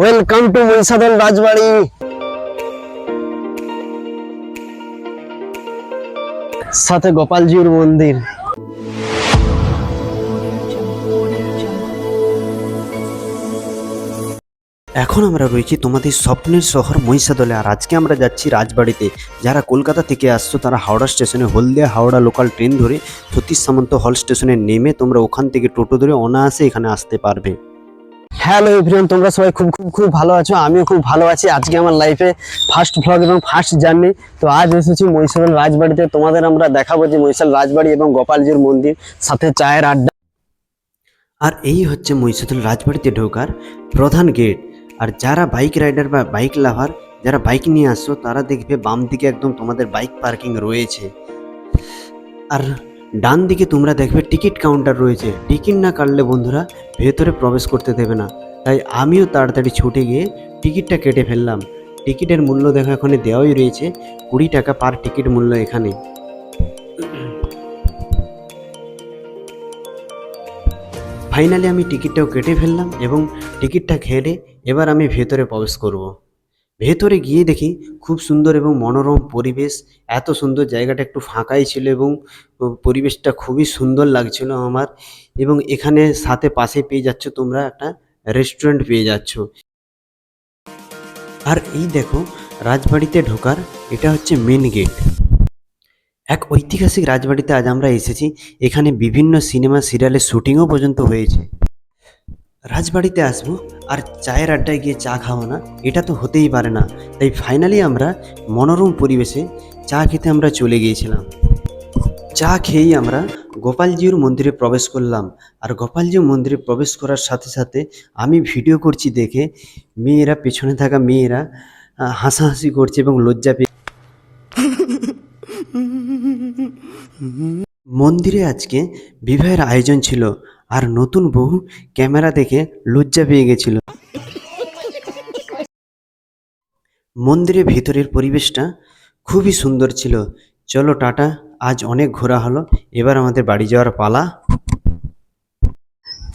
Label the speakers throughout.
Speaker 1: Welcome to Mahishadal রাজবাড়ি সাথে গোপালজির মন্দির।
Speaker 2: এখন আমরা রয়েছি তোমাদের স্বপ্নের শহর মহিষাদলে, আর আজকে আমরা যাচ্ছি রাজবাড়িতে। যারা কলকাতা থেকে আসছো, তারা হাওড়া স্টেশনে, হলদিয়া, হাওড়া লোকাল ট্রেন ধরে সতীশ সামন্ত হল স্টেশনে নেমে তোমরা ওখান থেকে টোটো ধরে অনায়াসে এখানে আসতে পারবে।
Speaker 1: হ্যালো এভরিওয়ান তোমরা সবাই খুব খুব খুব ভালো আছো, আমিও খুব ভালো আছি। আজকে আমার লাইফে ফার্স্ট ভ্লগ এবং ফার্স্ট জার্নি তো আজ এসেছি মহিষাদল রাজবাড়িতে। তোমাদের আমরা দেখাবো যে মহিষাল রাজবাড়ি এবং গোপালজির মন্দির, সাথে চায়ের আড্ডা।
Speaker 2: আর এই হচ্ছে মহিষাদল রাজবাড়িতে ঢোকার প্রধান গেট আর যারা বাইক রাইডার বা বাইক লাভার যারা বাইক নিয়ে আসছো, তারা দেখবে বাম দিকে একদম তোমাদের বাইক পার্কিং রয়েছে। আর ডান দিকে তোমরা দেখবে টিকিট কাউন্টার রয়েছে। টিকিট না কাটলে বন্ধুরা ভেতরে প্রবেশ করতে দেবে না। তাই আমিও তাড়াতাড়ি ছুটে গিয়ে টিকিটটা কেটে ফেললাম। টিকিটের মূল্য দেখো এখানে দেওয়াই রয়েছে। কুড়ি টাকা পার টিকিট মূল্য এখানে। ফাইনালি আমি টিকিটটাও কেটে ফেললাম এবং টিকিটটা ঘেটে এবার আমি ভেতরে প্রবেশ করব। ভেতরে গিয়ে দেখি খুব সুন্দর এবং মনোরম পরিবেশ। এত সুন্দর জায়গাটা একটু ফাঁকাই ছিল এবং পরিবেশটা খুবই সুন্দর লাগছিল আমার। এবং এখানে সাথে পাশে পেয়ে যাচ্ছ তোমরা একটা রেস্টুরেন্ট পেয়ে যাচ্ছ। আর এই দেখো, রাজবাড়িতে ঢোকার এটা হচ্ছে মেন গেট এক ঐতিহাসিক রাজবাড়িতে আজ আমরা এসেছি। এখানে বিভিন্ন সিনেমা সিরিয়ালের শুটিংও পর্যন্ত হয়েছে। রাজবাড়িতে আসব আর চায়ের আড্ডায় গিয়ে চা খাব না, এটা তো হতেই পারে না। তাই ফাইনালি আমরা মনোরম পরিবেশে চা খেতে আমরা চলে গিয়েছিলাম। চা খেয়েই আমরা গোপালজির মন্দিরে প্রবেশ করলাম। আর গোপালজির মন্দিরে প্রবেশ করার সাথে সাথে আমি ভিডিও করছি দেখে মেয়েরা, পেছনে থাকা মেয়েরা হাসাহাসি করছে এবং লজ্জা পেয়ে মন্দিরে আজকে বিবাহের আয়োজন ছিল। আর নতুন বউ ক্যামেরা দেখে লজ্জা পেয়ে গেছিল। মন্দিরের ভিতরের পরিবেশটা খুবই সুন্দর ছিল। চলো টাটা, আজ অনেক ঘোরা হলো, এবার আমাদের বাড়ি যাওয়ার পালা।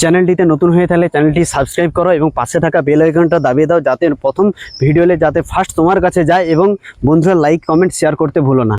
Speaker 1: চ্যানেলটিতে নতুন হয়ে থাকলে চ্যানেলটি সাবস্ক্রাইব করো এবং পাশে থাকা বেল আইকনটা দাবিয়ে দাও যাতে প্রথম ভিডিওলে যাতে ফার্স্ট তোমার কাছে যায় এবং বন্ধুরা লাইক কমেন্ট শেয়ার করতে ভুলো না।